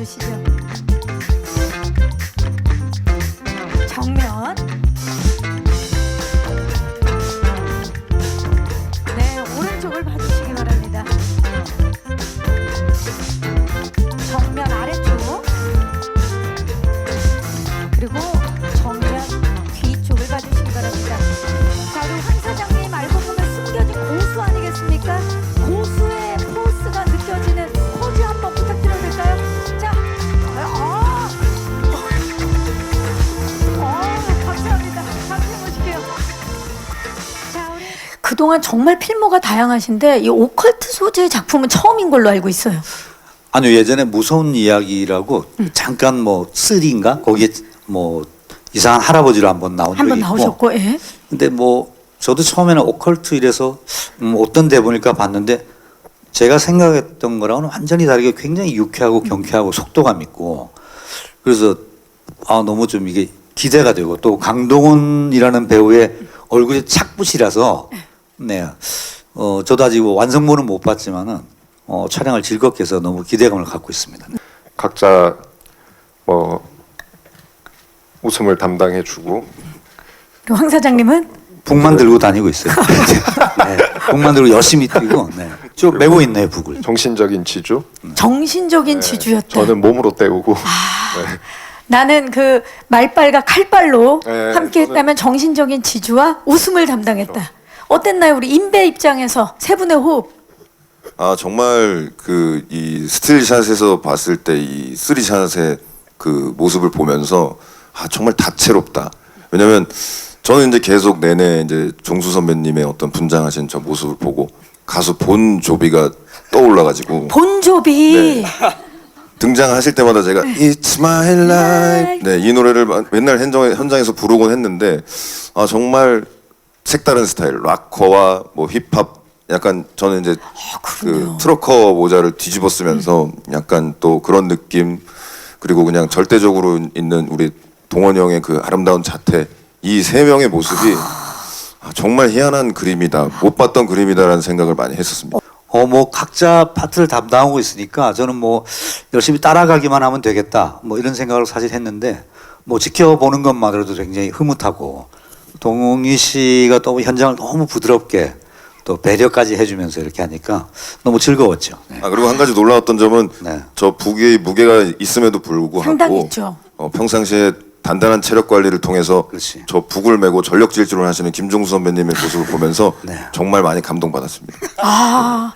봐주시죠. 정면. 그동안 정말 필모가 다양하신데 이 오컬트 소재의 작품은 처음인 걸로 알고 있어요. 아니요 예전에 무서운 이야기라고 음. 잠깐 뭐 쓰리인가 거기에 뭐 이상한 할아버지로 한번 나온 적이 한번 있고 나오셨고, 예. 근데 뭐 저도 처음에는 오컬트 이래서 음, 어떤 대본일까 봤는데 제가 생각했던 거랑은 완전히 다르게 굉장히 유쾌하고 경쾌하고 속도감 있고 그래서 아 너무 좀 이게 기대가 되고 또 강동원이라는 배우의 얼굴이 착붙이라서 네. 어 저도 아직 뭐 완성본은 못 봤지만은 어 촬영을 즐겁게 해서 너무 기대감을 갖고 있습니다. 각자 뭐 웃음을 담당해 주고 그리고 황 사장님은 북만 들고 다니고 있어요. 네. 북만 들고 열심히 뛰고 네. 쭉 메고 있네요 북을. 정신적인 지주. 정신적인 지주였다. 저는 몸으로 때우고 나는 그 말발과 칼발로 네, 함께했다면 정신적인 지주와 웃음을 담당했다. 어땠나요, 우리 인배 입장에서 세 분의 호흡? 아 정말 그 이 스틸샷에서 봤을 때 이 쓰리샷의 그 모습을 보면서 아 정말 다채롭다. 왜냐면 저는 이제 계속 내내 이제 종수 선배님의 어떤 분장하신 저 모습을 보고 가수 본 조비가 떠올라가지고 본조비. 등장하실 때마다 제가 It's my life 네, 이 노래를 마- 맨날 현장, 현장에서 부르곤 했는데 아 정말 색다른 스타일 락커와 뭐 힙합 약간 저는 이제 그 트로커 모자를 뒤집어 쓰면서 약간 또 그런 느낌 그리고 그냥 절대적으로 있는 우리 동원 형의 그 아름다운 자태 이 세 명의 모습이 아, 정말 희한한 그림이다 못 봤던 그림이다라는 생각을 많이 했었습니다. 어 뭐 각자 파트를 담당하고 있으니까 저는 뭐 열심히 따라가기만 하면 되겠다 뭐 이런 생각을 사실 했는데 뭐 지켜보는 것만으로도 굉장히 흐뭇하고 동희 씨가 또 현장을 너무 부드럽게 또 배려까지 해주면서 이렇게 하니까 너무 즐거웠죠. 네. 아 그리고 한 가지 놀라웠던 점은 네. 저 북의 무게가 있음에도 불구하고. 어, 평상시에 단단한 체력 관리를 통해서 그렇지. 저 북을 메고 전력 질주를 하시는 김종수 선배님의 모습을 보면서 네. 정말 많이 감동받았습니다. 아,